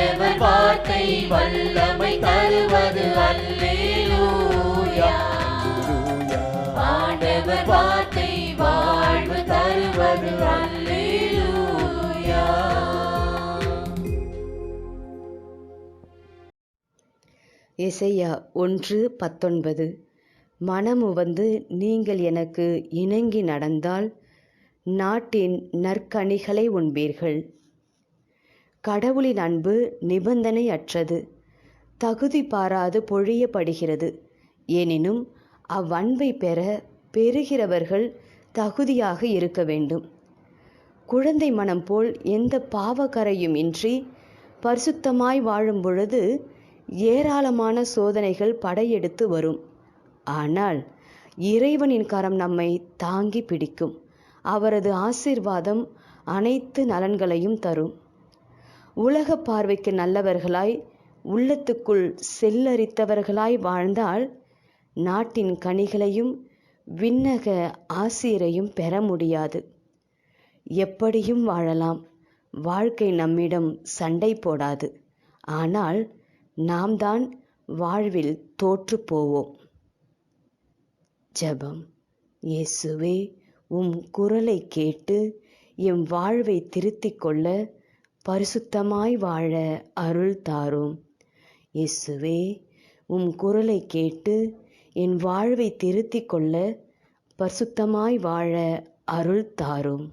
ஆண்டவர் வார்த்தை வல்லமை தருவது அல்லேலூயா. ஆண்டவர் வார்த்தை வாழ்வு தருவது அல்லேலூயா. எசையா ஒன்று பத்தொன்பது மனமுவந்து நீங்கள் எனக்கு இணங்கி நடந்தால் நாட்டின் நற்கனிகளை உண்பீர்கள். கடவுளின் அன்பு நிபந்தனை அற்றது தகுதி பாராது பொழியப்படுகிறது. எனினும் அவ்வன்பை பெற பெறுகிறவர்கள் தகுதியாக இருக்க வேண்டும். குழந்தை மனம் போல் எந்த பாவக்கரையும் இன்றி பரிசுத்தமாய் வாழும் பொழுது ஏராளமான சோதனைகள் படையெடுத்து வரும். ஆனால் இறைவனின் கரம் நம்மை தாங்கி பிடிக்கும். அவரது ஆசீர்வாதம் அனைத்து நலன்களையும் தரும். உலக பார்வைக்கு நல்லவர்களாய் உள்ளத்துக்குள் செல்லரித்தவர்களாய் வாழ்ந்தால் நாட்டின் கனிகளையும் விண்ணக ஆசீரையும் பெற முடியாது. எப்படியும் வாழலாம். வாழ்க்கை நம்மிடம் சண்டை போடாது. ஆனால் நாம் தான் வாழ்வில் தோற்று போவோம். ஜெபம். இயேசுவே உம் குரலை கேட்டு எம் வாழ்வை திருத்திக் கொள்ள பரிசுத்தமாய் வாழ அருள் தாரும். இயேசுவே உம் குரலை கேட்டு என் வாழ்வை திருத்திக் கொள்ள பரிசுத்தமாய் வாழ அருள் தாரும்.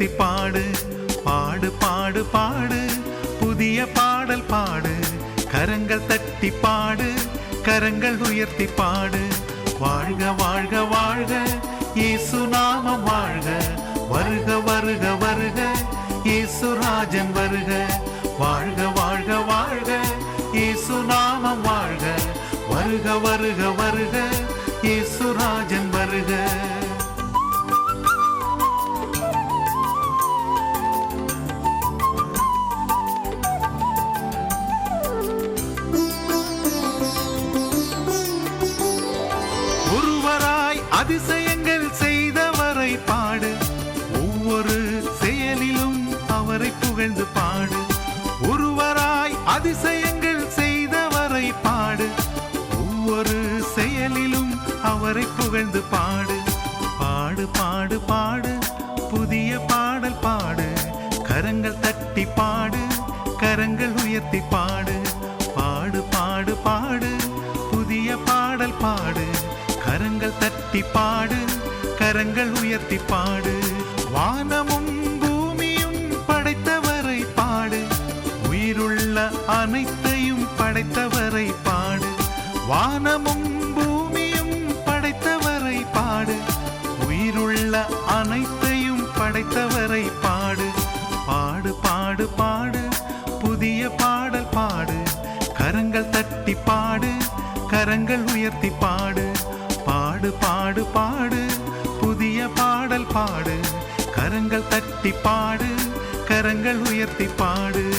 உயர்த்தி பாடு பாடு பாடு பாடு. புதிய பாடல் பாடு கரங்கள் தட்டி பாடு கரங்கள் உயர்த்தி பாடு. வாழ்க வாழ்க வாழ்க இயேசு நாமம் வாழ்க. வருக வருக வருக இயேசு ராஜன் வருக. வாழ்க வாழ்க வாழ்க இயேசு நாமம் வாழ்க. வருக வருக வருக இயேசு ராஜன் வருக. அதிசயங்கள் செய்தவரை பாடு. ஒவ்வொரு செயலிலும் அவரை புகழ்ந்து பாடு. ஒருவராய் அதிசயங்கள் செய்தவரை பாடு. ஒவ்வொரு செயலிலும் அவரை புகழ்ந்து பாடு. பாடு பாடு பாடு. புதிய பாடல் பாடு. கரங்கள் தட்டி பாடு. கரங்கள் உயர்த்தி பாடு. பாடு பாடு பாடு. புதிய பாடல் பாடு. கரங்கள் உயர்த்தி பாடு வானமும் பூமியும் படைத்தவரை பாடு. உயிருள்ள அனைத்தையும் படைத்தவரை பாடு. வானமும் பூமியும் படைத்தவரை பாடு. உயிருள்ள அனைத்தையும் படைத்தவரை பாடு. பாடு பாடு பாடு. புதிய பாடல் பாடு. கரங்கள் தட்டி பாடு. கரங்கள் உயர்த்தி பாடு. பாடு பாடு. பாடு புதிய பாடல் பாடு. கரங்கள் தட்டி பாடு. கரங்கள் உயர்த்தி பாடு.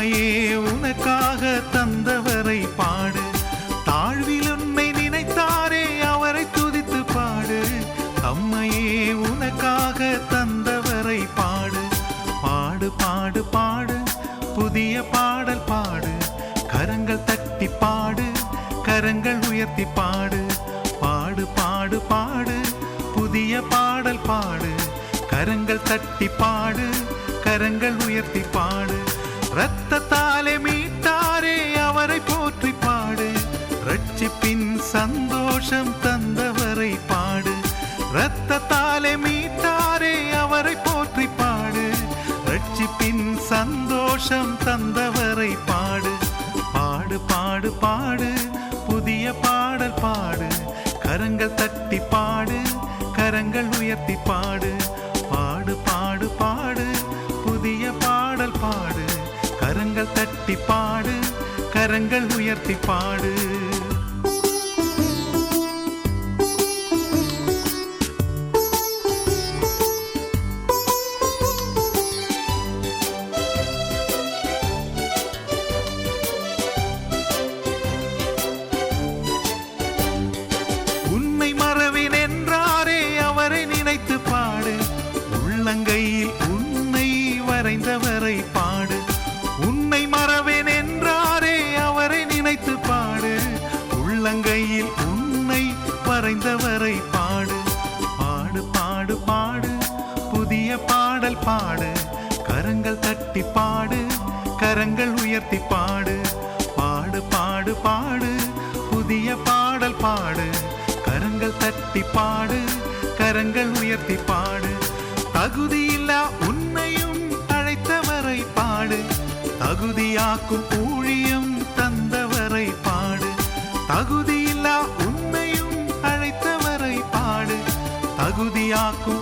அம்மையே உனக்காக தந்தவரை பாடு. தாழ்வில் உன்னை நினைத்தாரே அவரை துதித்து பாடு. அம்மையே உனக்காக தந்தவரை பாடு. பாடு பாடு பாடு புதிய பாடல் பாடு. கரங்கள் தட்டி பாடு கரங்கள் உயர்த்தி பாடு. பாடு பாடு பாடு புதிய பாடல் பாடு. கரங்கள் தட்டி பாடு கரங்கள் உயர்த்தி பாடு. ரத்தத்தாலே மீட்டாரே அவரை போற்றி பாடு. ரட்சிப்பின் சந்தோஷம் தந்தவரை பாடு. ரத்தத்தாலே மீட்டாரே அவரை போற்றி பாடு. ரட்சிப்பின் சந்தோஷம் தந்தவரை பாடு. பாடு பாடு பாடு. புதிய பாடல் பாடு. கரங்கள் தட்டி பாடு. கரங்கள் உயர்த்தி பாடு. பாடு பாடு பாடு. புதிய பாடல் பாடு. கரங்கள் தட்டி பாடு கரங்கள் உயர்த்தி பாடு. உன்னை மறவேன் என்றாரே அவரை நினைத்து பாடு. உள்ளங்கையில் உன்னை வரைந்தவரை பாடு ஆக்கும் ஊழியம் தந்தவரை பாடு. தகுதியில்லா உன்னையும் அழைத்தவரை பாடு. தகுதியாக்கும்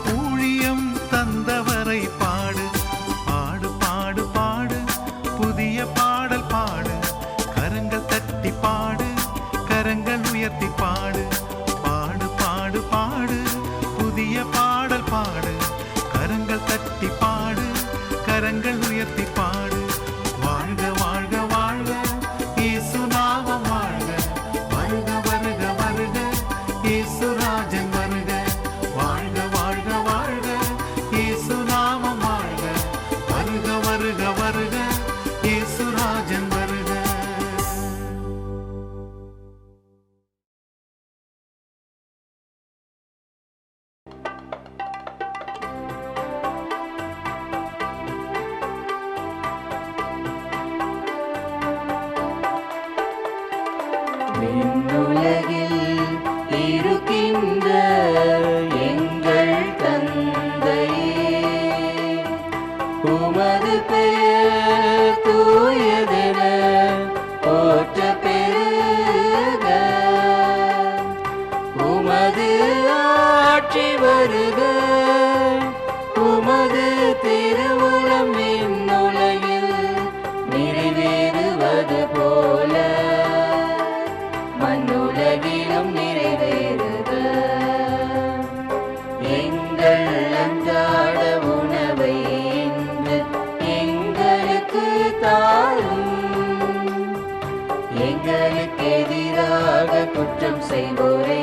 செய்வோரை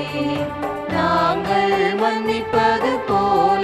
நாங்கள் மன்னிப்பது போல.